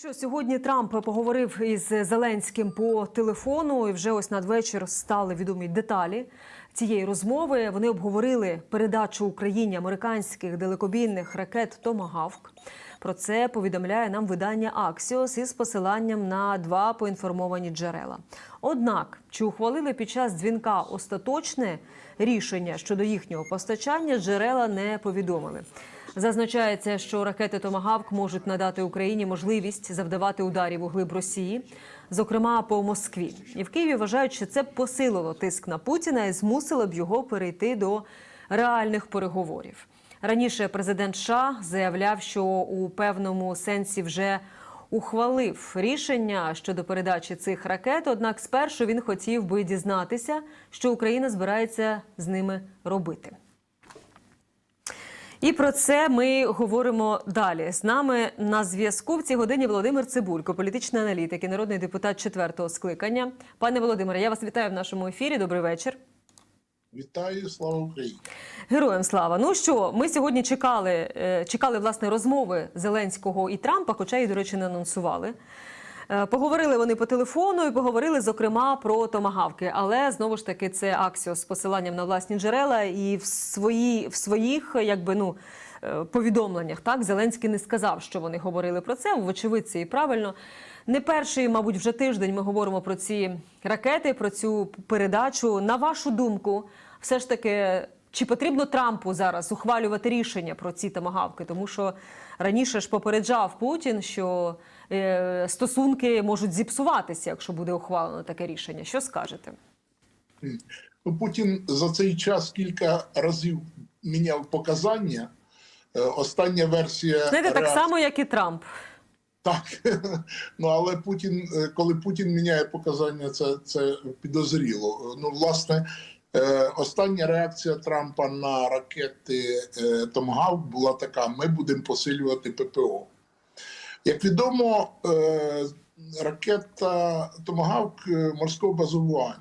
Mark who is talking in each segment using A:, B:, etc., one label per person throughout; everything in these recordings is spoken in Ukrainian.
A: Що сьогодні Трамп поговорив із Зеленським по телефону, і вже ось надвечір стали відомі деталі цієї розмови. Вони обговорили передачу Україні американських далекобійних ракет Томагавк. Про це повідомляє нам видання Аксіос із посиланням на два поінформовані джерела. Однак, чи ухвалили під час дзвінка остаточне рішення щодо їхнього постачання, джерела не повідомили. Зазначається, що ракети Томагавк можуть надати Україні можливість завдавати ударів у глиб Росії, зокрема по Москві. І в Києві вважають, що це посилило тиск на Путіна і змусило б його перейти до реальних переговорів. Раніше президент США заявляв, що у певному сенсі вже ухвалив рішення щодо передачі цих ракет. Однак, спершу він хотів би дізнатися, що Україна збирається з ними робити. І про це ми говоримо далі. З нами на зв'язку в цій годині Володимир Цибулько, політичний аналітик і народний депутат четвертого скликання. Пане Володимире, я вас вітаю в нашому ефірі. Добрий вечір.
B: Вітаю, слава Україні!
A: Героям слава. Ну що, ми сьогодні чекали, е, чекали власне розмови Зеленського і Трампа, хоча її, до речі, не анонсували. Е, Поговорили вони по телефону і поговорили зокрема про томагавки. Але знову ж таки це Аксіос з посиланням на власні джерела, і в свої в своїх якби ну е, повідомленнях так Зеленський не сказав, що вони говорили про це. Вочевидь, це і правильно. Не перший, мабуть, вже тиждень ми говоримо про ці ракети, про цю передачу. На вашу думку, все ж таки. Чи потрібно Трампу зараз ухвалювати рішення про ці тамагавки? Тому що раніше ж попереджав Путін, що стосунки можуть зіпсуватися, якщо буде ухвалено таке рішення. Що скажете?
B: Ну, Путін за цей час кілька разів міняв показання. Е, Остання версія
A: Знаєте, так само, як і Трамп.
B: Так. ну але Путін, е, коли Путін міняє показання, це, це підозріло. Ну, власне, е, остання реакція Трампа на ракети е, Томгавк була така: ми будемо посилювати ППО. Як відомо, е, ракета Томагавк е, морського базування.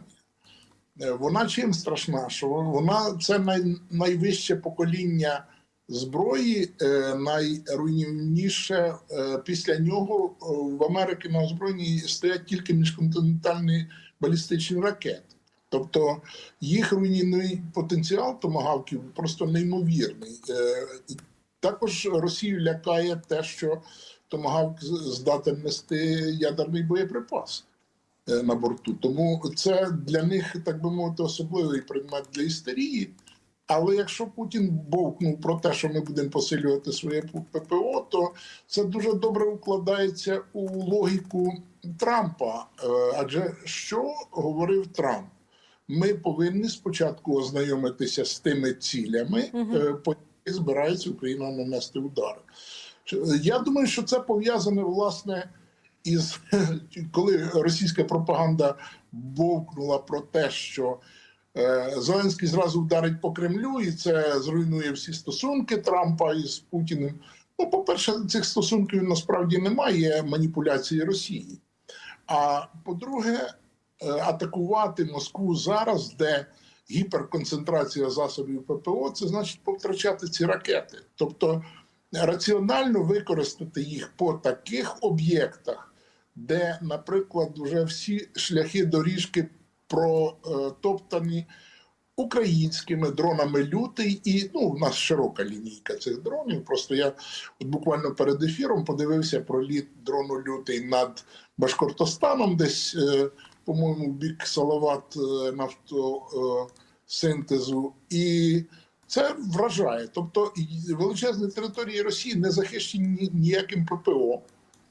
B: Е, Вона чим страшна? Що вона це най, найвище покоління зброї, найруйнівніше. Після нього в Америці на озброєнні стоять тільки міжконтинентальні балістичні ракети. Тобто їх руйнівний потенціал томагавків просто неймовірний. Також Росію лякає те, що томагавк здатен нести ядерний боєприпас е, на борту. Тому це для них, так би мовити, особливий предмет для істерії. Але якщо Путін бовкнув про те, що ми будемо посилювати своє ППО, то це дуже добре укладається у логіку Трампа. Е, Адже що говорив Трамп? Ми повинні спочатку ознайомитися з тими цілями, е, по яких збирається Україна нанести удари. Чи- Я думаю, що це пов'язане власне із коли російська пропаганда бовкнула про те, що е, Зеленський зразу вдарить по Кремлю, і це зруйнує всі стосунки Трампа із Путіним. Ну, по-перше, цих стосунків насправді немає маніпуляції Росії. А по-друге, е, атакувати Москву зараз, де гіперконцентрація засобів ППО, це значить повтрачати ці ракети. Тобто раціонально використати їх по таких об'єктах, де, наприклад, вже всі шляхи доріжки протоптані українськими дронами лютий, і ну, у нас широка лінійка цих дронів. Просто я от буквально перед ефіром подивився про літ дрону лютий над Башкортостаном, десь, е, по-моєму, бік Салават е, нафтосинтезу. І це вражає. Тобто величезні території Росії не захищені ніяким ППО.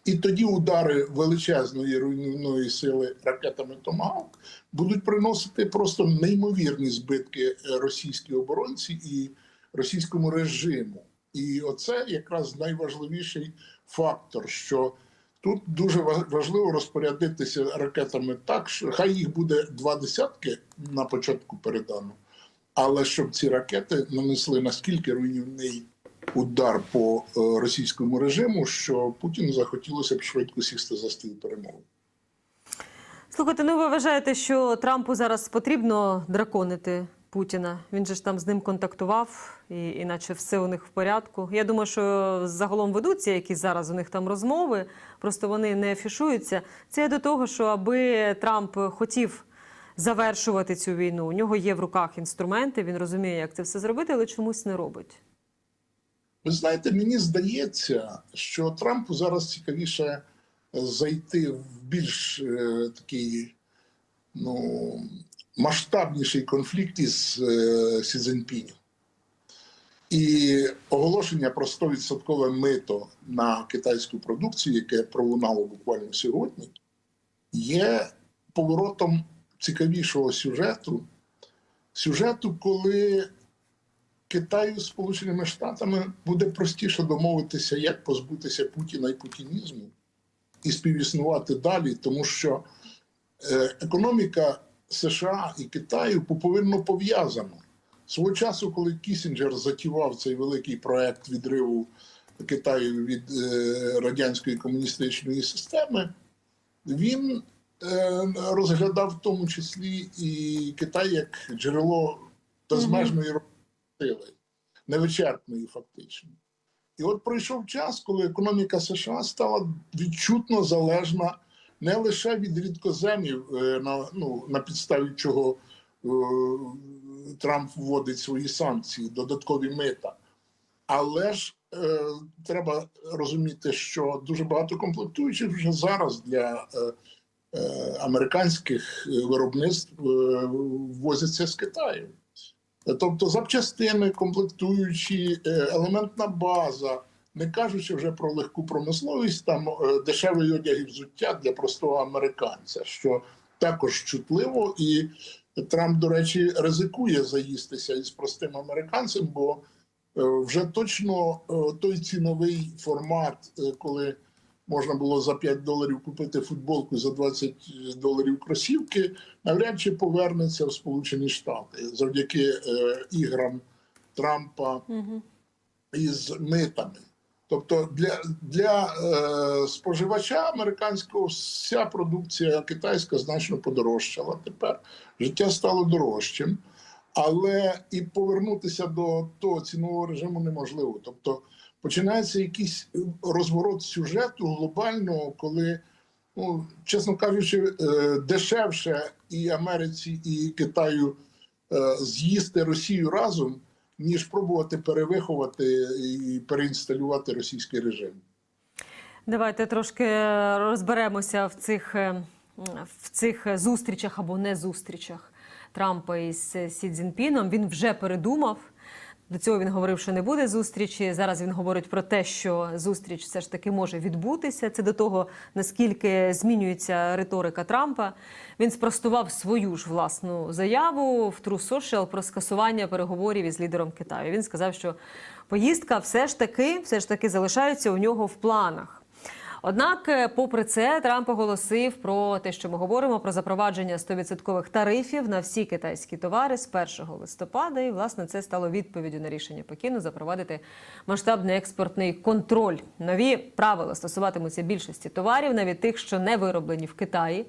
B: І тоді удари величезної руйнівної сили ракетами Томагавк будуть приносити просто неймовірні збитки е, російській оборонці і російському режиму. І оце якраз найважливіший фактор, що тут дуже ва- важливо розпорядитися ракетами так, що хай їх буде два десятки на початку передано, але щоб ці ракети нанесли наскільки руйнівний удар по е, російському режиму, що Путіну захотілося б швидко сісти за стіл перемови.
A: Слухайте, ну ви вважаєте, що Трампу зараз потрібно драконити Путіна. Він же ж там з ним контактував, і іначе все у них в порядку. Я думаю, що загалом ведуться якісь зараз у них там розмови, просто вони не афішуються. Це до того, що аби Трамп хотів завершувати цю війну, у нього є в руках інструменти, він розуміє, як це все зробити, але чомусь не робить.
B: Ви знаєте, мені здається, що Трампу зараз цікавіше зайти в більш е, такий ну, масштабніший конфлікт із е, Сі Цзіньпінем. І оголошення про 100% мито на китайську продукцію, яке пролунало буквально сьогодні, є поворотом цікавішого сюжету. Сюжету, коли Китаю з Сполученими Штатами буде простіше домовитися, як позбутися Путіна і путінізму і співіснувати далі, тому що е, економіка США і Китаю повинно пов'язана. Свого часу, коли Кісінджер затівав цей великий проект відриву Китаю від е, радянської комуністичної системи, він розглядав в тому числі і Китай як джерело безмежної сили, невичерпної фактично. І от пройшов час, коли економіка США стала відчутно залежна не лише від рідкоземів, е, на, ну, на підставі чого е, Трамп вводить свої санкції, додаткові мита. Але ж е, треба розуміти, що дуже багато комплектуючих вже зараз для е, е, американських е, виробництв е, ввозяться з Китаю. Тобто запчастини, комплектуючі, е, елементна база, не кажучи вже про легку промисловість, там е, дешевий одяг і взуття для простого американця, що також чутливо, і Трамп, до речі, ризикує заїстися із простим американцем, бо е, вже точно е, той ціновий формат, е, коли можна було за 5 доларів купити футболку за 20 доларів кросівки, навряд чи повернеться в Сполучені Штати завдяки е, іграм Трампа із митами. Тобто для, для е, споживача американського вся продукція китайська значно подорожчала тепер. Життя стало дорожчим, але і повернутися до того цінового режиму неможливо. Тобто починається якийсь розворот сюжету глобального, коли, ну, чесно кажучи, е, дешевше і Америці, і Китаю е, з'їсти Росію разом, ніж пробувати перевиховати і переінсталювати російський режим.
A: Давайте трошки розберемося в цих, е, в цих зустрічах або не зустрічах Трампа із Сі Цзіньпіном. Він вже передумав. До цього він говорив, що не буде зустрічі. Зараз він говорить про те, що зустріч все ж таки може відбутися. Це до того, наскільки змінюється риторика Трампа. Він спростував свою ж власну заяву в True Social про скасування переговорів із лідером Китаю. Він сказав, що поїздка все ж таки, все ж таки залишається у нього в планах. Однак, е, попри це, Трамп оголосив про те, що ми говоримо про запровадження 100% тарифів на всі китайські товари з 1 листопада. І власне це стало відповіддю на рішення Пекіну запровадити масштабний експортний контроль. Нові правила стосуватимуться більшості товарів, навіть тих, що не вироблені в Китаї.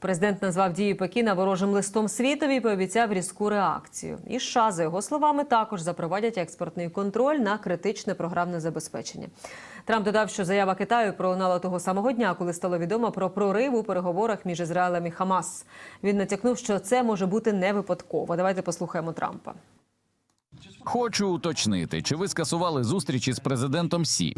A: Президент назвав дії Пекіна ворожим листом світові і пообіцяв різку реакцію. І США, за його словами, також запровадять експортний контроль на критичне програмне забезпечення. Трамп додав, що заява Китаю пролунала того самого дня, коли стало відомо про прорив у переговорах між Ізраїлем і Хамас. Він натякнув, що це може бути не випадково. Давайте послухаємо Трампа.
C: Хочу уточнити, чи ви скасували зустріч із президентом Сі?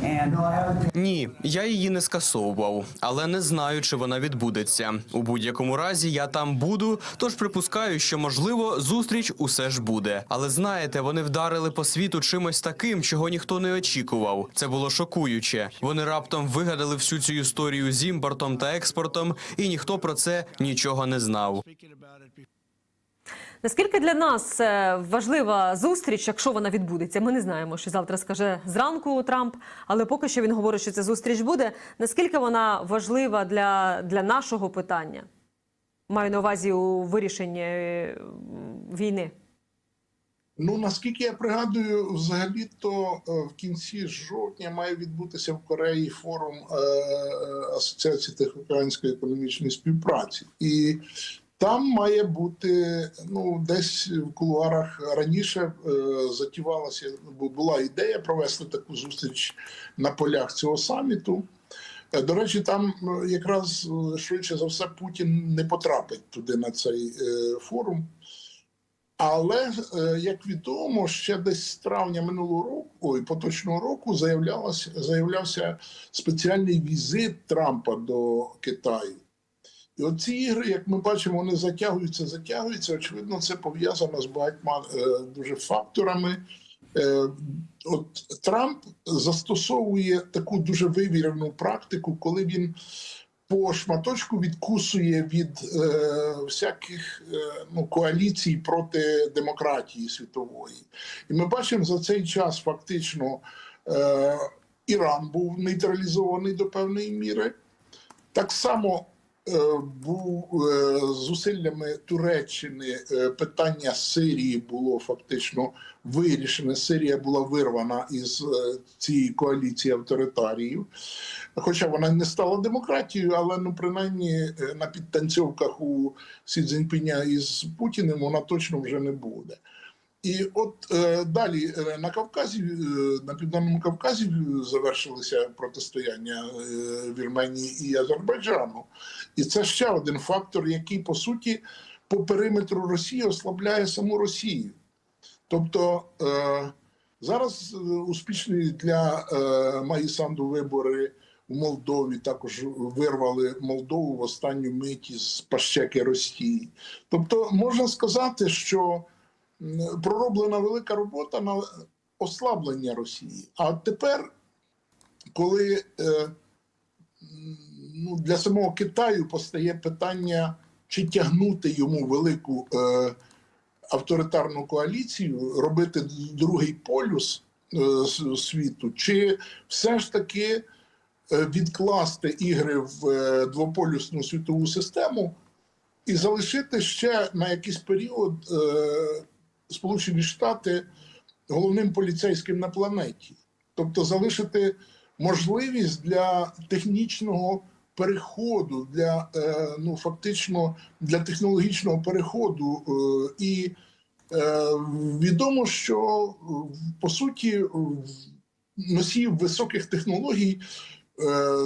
D: Ні, я її не скасовував, але не знаю, чи вона відбудеться. У будь-якому разі я там буду, тож припускаю, що можливо зустріч усе ж буде. Але знаєте, вони вдарили по світу чимось таким, чого ніхто не очікував. Це було шокуюче. Вони раптом вигадали всю цю історію з імпортом та експортом, і ніхто про це нічого не знав.
A: Наскільки для нас е, важлива зустріч, якщо вона відбудеться? Ми не знаємо, що завтра скаже зранку Трамп, але поки що він говорить, що ця зустріч буде. Наскільки вона важлива для, для нашого питання? Маю на увазі у вирішенні е, війни.
B: Ну наскільки я пригадую, взагалі то в кінці жовтня має відбутися в Кореї форум е, Асоціації Тихоокеанської економічної співпраці, і Там має бути ну десь в кулуарах раніше е, затівалася, бу- була ідея провести таку зустріч на полях цього саміту. Е, До речі, там е, якраз е, швидше за все Путін не потрапить туди на цей е, форум. Але е, як відомо, ще десь з травня минулого року, ой, поточного року, заявлялося заявлявся спеціальний візит Трампа до Китаю. І от ці ігри, як ми бачимо, вони затягуються, затягуються. Очевидно, це пов'язано з багатьма е, дуже факторами. Е, от Трамп застосовує таку дуже вивірену практику, коли він по шматочку відкусує від е, всяких е, ну, коаліцій проти демократії світової. І ми бачимо за цей час фактично е, Іран був нейтралізований до певної міри. Так само був е, зусиллями Туреччини е, питання Сирії було фактично вирішене. Сирія була вирвана із е, цієї коаліції авторитаріїв. Хоча вона не стала демократією, але ну принаймні е, на підтанцьовках у Сі Цзіньпіня із Путіним вона точно вже не буде. І от е, далі е, на Кавказі, е, на південному Кавказі е, завершилися протистояння е, Вірменії і Азербайджану. І це ще один фактор, який по суті по периметру Росії ослабляє саму Росію. Тобто е, зараз успішні для е, Магісанду вибори в Молдові також вирвали Молдову в останню мить із пащеки Росії. Тобто можна сказати, що пророблена велика робота на ослаблення Росії. А тепер, коли е, ну, для самого Китаю постає питання, чи тягнути йому велику е, авторитарну коаліцію, робити другий полюс е, світу, чи все ж таки е, відкласти ігри в е, двополюсну світову систему і залишити ще на якийсь період е, Сполучені Штати головним поліцейським на планеті, тобто залишити можливість для технічного переходу, для е, ну фактично для технологічного переходу. Е, і е, відомо, що по суті носіїв високих технологій,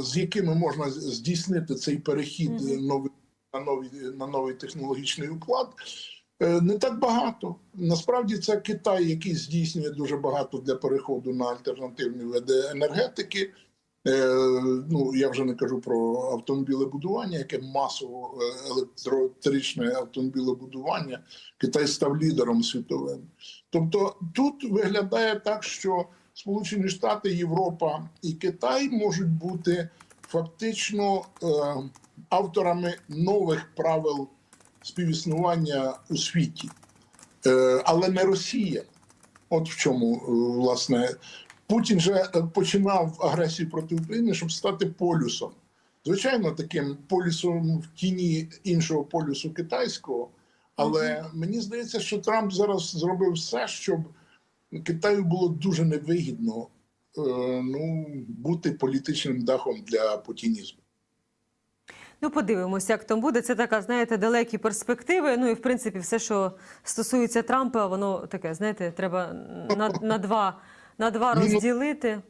B: з якими можна здійснити цей перехід
A: Мгм.
B: новий на новий на новий технологічний уклад. Е, Не так багато. Насправді це Китай, який здійснює дуже багато для переходу на альтернативні види енергетики. Е, Ну я вже не кажу про автомобілебудування, яке масово е, автомобілебудування. Китай став лідером світовим. Тобто тут виглядає так, що Сполучені Штати, Європа і Китай можуть бути фактично е, авторами нових правил співіснування у світі, е, але не Росія. От в чому е, власне Путін же е, починав агресію проти України, щоб стати полюсом. Звичайно, таким полюсом в тіні іншого полюсу китайського. Але мені здається, що Трамп зараз зробив все, щоб Китаю було дуже невигідно ну, бути політичним дахом для путінізму.
A: Ну, подивимося, як там буде. Це така, знаєте, далекі перспективи. Ну і в принципі, все, що стосується Трампа, воно таке, знаєте, треба на, на два, на два
B: Ну,
A: розділити.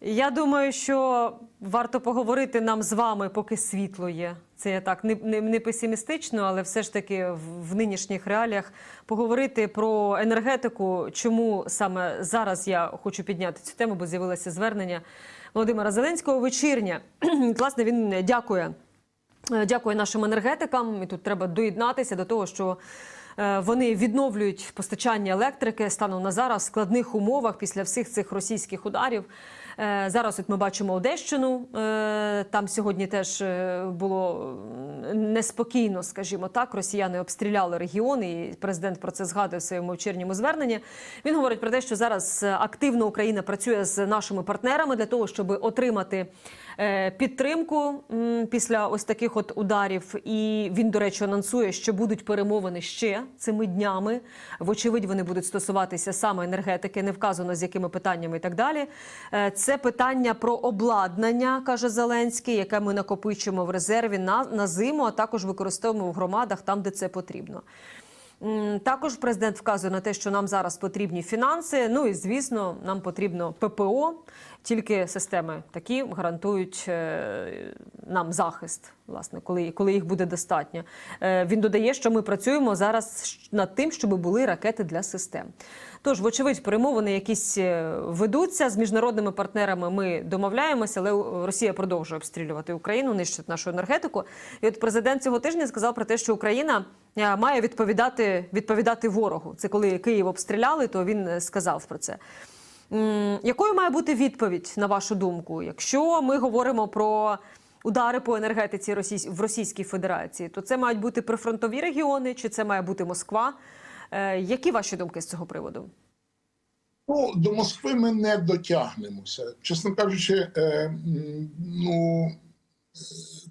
A: Я думаю, що варто поговорити нам з вами, поки світло є. Це я так не, не, не песимістично, але все ж таки в, в нинішніх реаліях поговорити про енергетику. Чому саме зараз я хочу підняти цю тему, бо з'явилося звернення Володимира Зеленського вечірня. Власне, він дякує. Е, Дякую нашим енергетикам. І тут треба доєднатися до того, що е, вони відновлюють постачання електрики станом на зараз в складних умовах після всіх цих російських ударів. Е, Зараз от ми бачимо Одещину. Там сьогодні теж було неспокійно, скажімо так. Росіяни обстріляли регіон, і президент про це згадує в своєму вечірньому зверненні. Він говорить про те, що зараз активно Україна працює з нашими партнерами для того, щоб отримати підтримку після ось таких от ударів. І він, до речі, анонсує, що будуть перемовини ще цими днями. Вочевидь, вони будуть стосуватися саме енергетики, не вказано з якими питаннями і так далі. Е, Це питання про обладнання, каже Зеленський, яке ми накопичуємо в резерві на, на зиму, а також використовуємо в громадах там, де це потрібно. Також президент вказує на те, що нам зараз потрібні фінанси. Ну і звісно, нам потрібно ППО. Тільки системи такі гарантують е, нам захист, власне, коли, коли їх буде достатньо. Е, Він додає, що ми працюємо зараз над тим, щоб були ракети для систем. Тож, вочевидь, перемовини якісь е, ведуться з міжнародними партнерами. Ми домовляємося, але е, Росія продовжує обстрілювати Україну, нищить нашу енергетику. І от президент цього тижня сказав про те, що Україна е, має відповідати, відповідати ворогу. Це коли Київ обстріляли, то він сказав про це. Якою має бути відповідь на вашу думку? Якщо ми говоримо про удари по енергетиці в Російській Федерації, то це мають бути прифронтові регіони, чи це має бути Москва? Е, Які ваші думки з цього приводу?
B: Ну, до Москви ми не дотягнемося. Чесно кажучи, е, ну,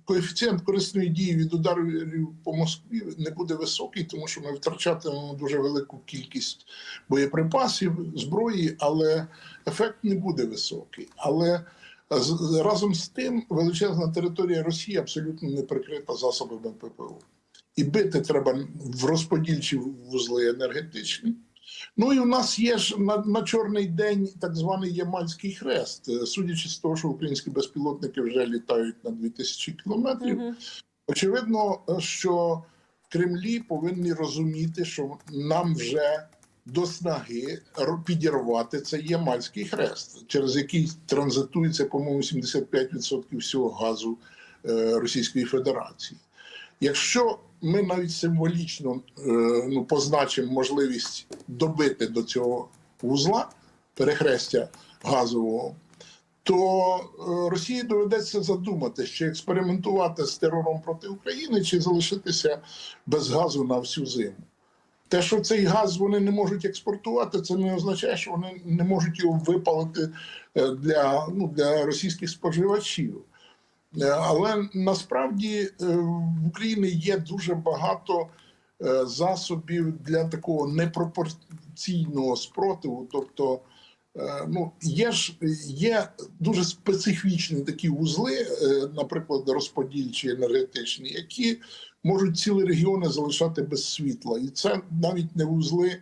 B: коефіцієнт корисної дії від ударів по Москві не буде високий, тому що ми втрачатимемо дуже велику кількість боєприпасів, зброї, але ефект не буде високий. Але разом з тим величезна територія Росії абсолютно не прикрита засобами ППО. І бити треба в розподільчі вузли енергетичні. Ну і у нас є ж на, на чорний день так званий Ямальський хрест. Е, Судячи з того, що українські безпілотники вже літають на 2000 кілометрів. Очевидно, е, що в Кремлі повинні розуміти, що нам вже до снаги підірвати цей Ямальський хрест, через який транзитується, по-моєму, 75% всього газу е, Російської Федерації. Якщо ми навіть символічно е, ну, позначимо можливість добити до цього вузла перехрестя газового, то е, Росії доведеться задумати, чи експериментувати з терором проти України, чи залишитися без газу на всю зиму. Те, що цей газ вони не можуть експортувати, це не означає, що вони не можуть його випалити е, для, ну, для російських споживачів. Е, Але насправді е, в Україні є дуже багато е, засобів для такого непропорційного спротиву. Тобто, ну є ж є дуже специфічні такі вузли, наприклад, розподільчі енергетичні, які можуть цілі регіони залишати без світла, і це навіть не вузли,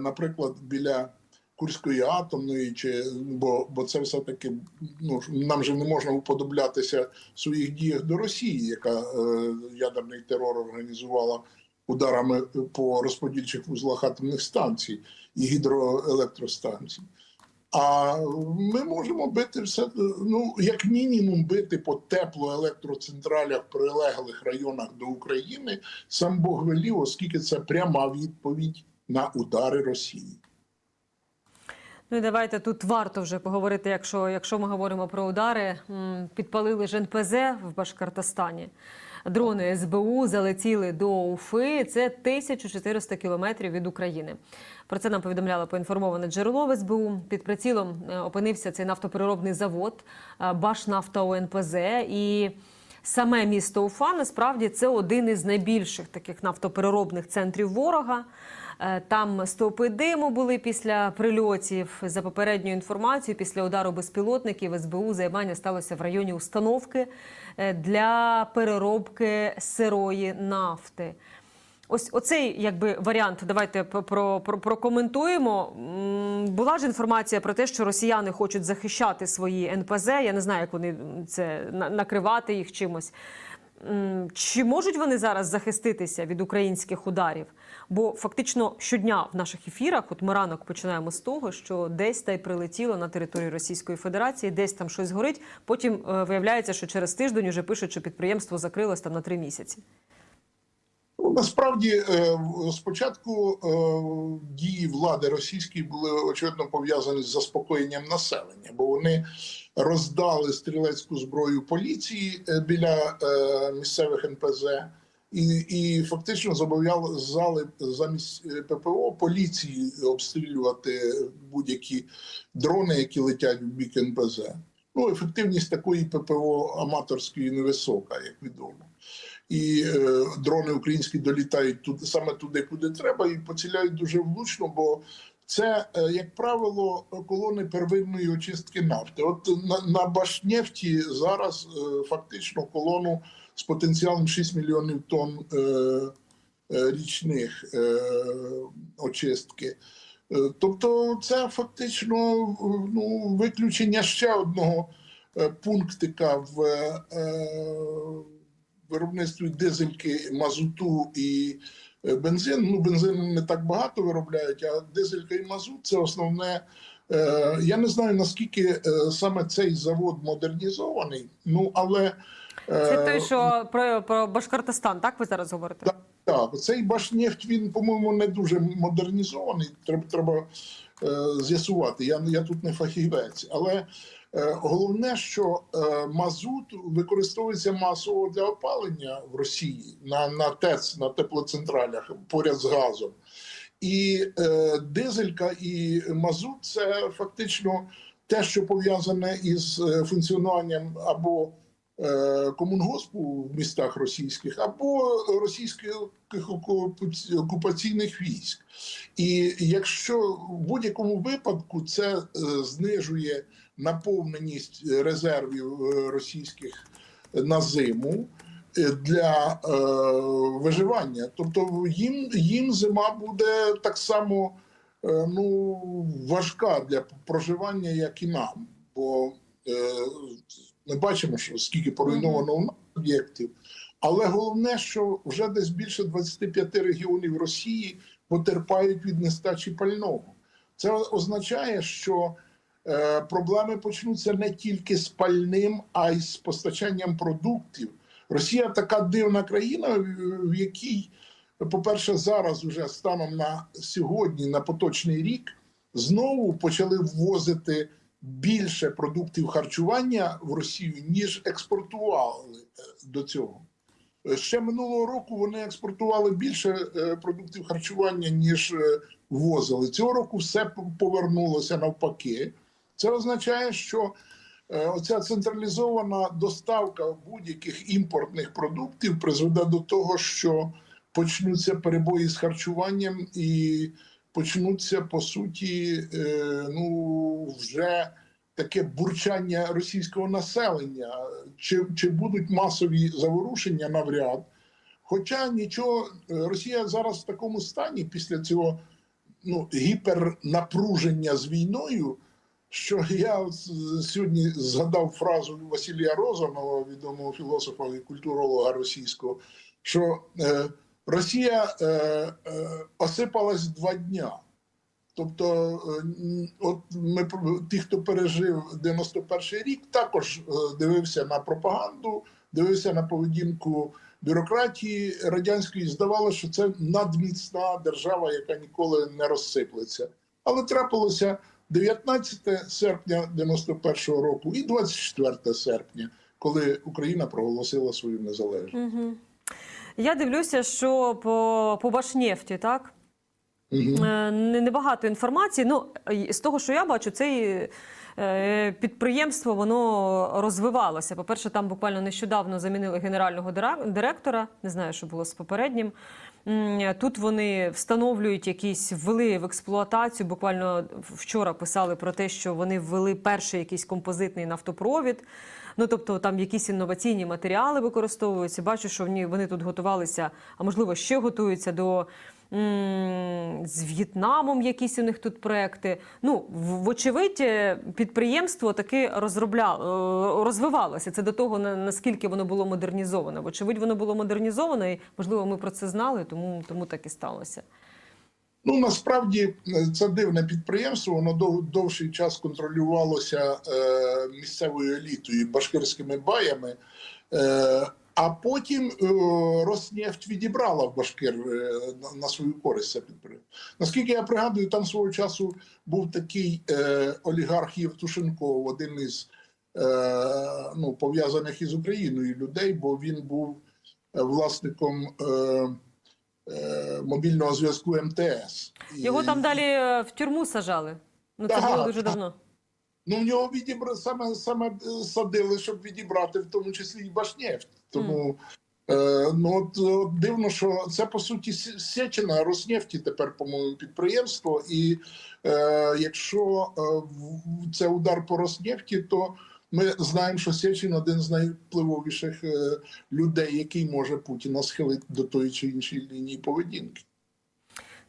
B: наприклад, біля. Курської атомної, чи бо, бо це все таки ну нам же не можна уподоблятися в своїх діях до Росії, яка е, ядерний терор організувала ударами по розподільчих вузлах атомних станцій і гідроелектростанцій. А ми можемо бити все, ну як мінімум, бити по теплоелектроцентралях прилеглих районах до України. Сам Бог велів, оскільки це пряма відповідь на удари Росії.
A: Ну і давайте тут варто вже поговорити, якщо, якщо ми говоримо про удари. Підпалили ж НПЗ в Башкортостані. Дрони СБУ залетіли до Уфи. Це 1400 кілометрів від України. Про це нам повідомляло поінформоване джерело в СБУ. Під прицілом е, опинився цей нафтопереробний завод е, Башнафта УНПЗ. І саме місто Уфа насправді це один із найбільших таких нафтопереробних центрів ворога. Е, Там стовпи диму були після прильотів. За попередньою інформацією, після удару безпілотників СБУ займання сталося в районі установки е, для переробки сирої нафти. Ось оцей якби варіант. Давайте про- прокоментуємо. Була ж інформація про те, що росіяни хочуть захищати свої НПЗ. Я не знаю, як вони це накривати їх чимось. Чи можуть вони зараз захиститися від українських ударів? Бо фактично щодня в наших ефірах, от ми ранок починаємо з того, що десь та й прилетіло на територію Російської Федерації, десь там щось горить. Потім е, виявляється, що через тиждень вже пишуть, що підприємство закрилось там на три місяці.
B: Ну, Насправді, е, спочатку е, дії влади російської були очевидно пов'язані з заспокоєнням населення, бо вони роздали стрілецьку зброю поліції е, біля місцевих НПЗ. І, і фактично зобов'язали замість е, ППО поліції обстрілювати будь-які дрони, які летять в бік НПЗ. Ну, ефективність такої ППО аматорської невисока, як відомо. І е, дрони українські долітають туди саме туди, куди треба, і поціляють дуже влучно, бо це, е, як правило, колони первинної очистки нафти. От на, на Башнефті зараз е, фактично колону з потенціалом 6 мільйонів тонн е, е, річних е, очистки. Тобто, це фактично ну, виключення ще одного пунктика в виробництві дизельки, мазуту і бензин. Ну, бензин не так багато виробляють, а дизелька і мазут це основне. Я не знаю наскільки саме цей завод модернізований, ну але
A: Це
B: е,
A: той, що про, про Башкортостан, так ви зараз говорите?
B: Так. Так, цей Башнефть, він, по-моєму, не дуже модернізований. Треба, треба е, з'ясувати. Я, я тут не фахівець. Але е, головне, що е, мазут використовується масово для опалення в Росії на, на ТЕЦ, на теплоцентралях поряд з газом. І е, дизелька і мазут це фактично те, що пов'язане із е, функціонуванням або комунгоспу в містах російських, або російських окупаційних військ. І якщо в будь-якому випадку це е, знижує наповненість резервів е, російських на зиму е, для е, виживання, тобто їм, їм зима буде так само е, ну, важка для проживання, як і нам. Бо е, ми бачимо, що скільки поруйновано у нас об'єктів. Але головне, що вже десь більше 25 регіонів Росії потерпають від нестачі пального. Це означає, що е, проблеми почнуться не тільки з пальним, а й з постачанням продуктів. Росія така дивна країна, в- в якій, по-перше, зараз уже станом на сьогодні, на поточний рік, знову почали ввозити більше продуктів харчування в Росію, ніж експортували е, до цього. Е, Ще минулого року вони експортували більше е, продуктів харчування, ніж ввозили. Цього року все повернулося навпаки. Це означає, що оця централізована доставка будь-яких імпортних продуктів призведе до того, що почнуться перебої з харчуванням і почнуться по суті, е, ну вже таке бурчання російського населення. Чи, чи будуть масові заворушення навряд? Хоча нічого, Росія зараз в такому стані після цього ну, гіпернапруження з війною. Що я сьогодні згадав фразу Василія Розанова, відомого філософа і культуролога російського, що е, Росія е, е, осипалась два дня. Тобто, е, от ми ті, хто пережив 91-й рік, також е, дивився на пропаганду, дивився на поведінку бюрократії радянської. Здавалося, що це надміцна держава, яка ніколи не розсиплеться. Але трапилося 19 серпня 91-го року і 24 серпня, коли Україна проголосила свою незалежність.
A: Угу. Я дивлюся, що по, по Башнефті, так?
B: Мгм.
A: Е, Небагато інформації. Ну, з того, що я бачу, це е, підприємство воно розвивалося. По-перше, там буквально нещодавно замінили генерального директора. Не знаю, що було з попереднім. Тут вони встановлюють якісь ввели в експлуатацію. Буквально вчора писали про те, що вони ввели перший якийсь композитний нафтопровід. Ну тобто там якісь інноваційні матеріали використовуються. Бачу, що вони, тут готувалися, а можливо ще готуються до з В'єтнамом. Якісь у них тут проекти. Ну вочевидь, е, підприємство таки розробляло е, розвивалося. Це до того на- наскільки воно було модернізовано. Вочевидь, воно було модернізовано, і можливо, ми про це знали, тому тому так і сталося.
B: Ну насправді е, це дивне підприємство. Воно дов, довший час контролювалося е, місцевою елітою, башкирськими баями. Е, а потім е, Роснефть відібрала в Башкир е, на, свою користь це підприємство. Наскільки я пригадую, там свого часу був такий олігарх Євтушенков, один із ну, пов'язаних із Україною людей, бо він був власником. Е, е, мобільного зв'язку МТС. І-
A: Його там далі е, в тюрму сажали. Ну це було дуже давно.
B: Ну, в нього відібра саме саме е, садили, щоб відібрати, в тому числі і Башнефть. Тому е, ну от, от дивно, що це по суті Сечина, Роснефті тепер, по-моєму, підприємство. І е, якщо е, це удар по Роснефті, то ми знаємо, що Сечин один з найвпливовіших е, людей, який може Путіна схилити до тої чи іншої лінії поведінки.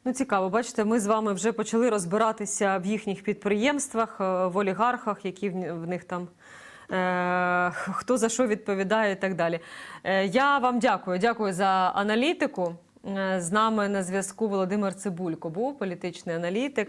A: Ну, цікаво, бачите, ми з вами вже почали розбиратися в їхніх підприємствах, е, в олігархах, які в них там. е, Хто за що відповідає і так далі. Я вам дякую. Дякую за аналітику. З нами на зв'язку Володимир Цибулько був політичний аналітик.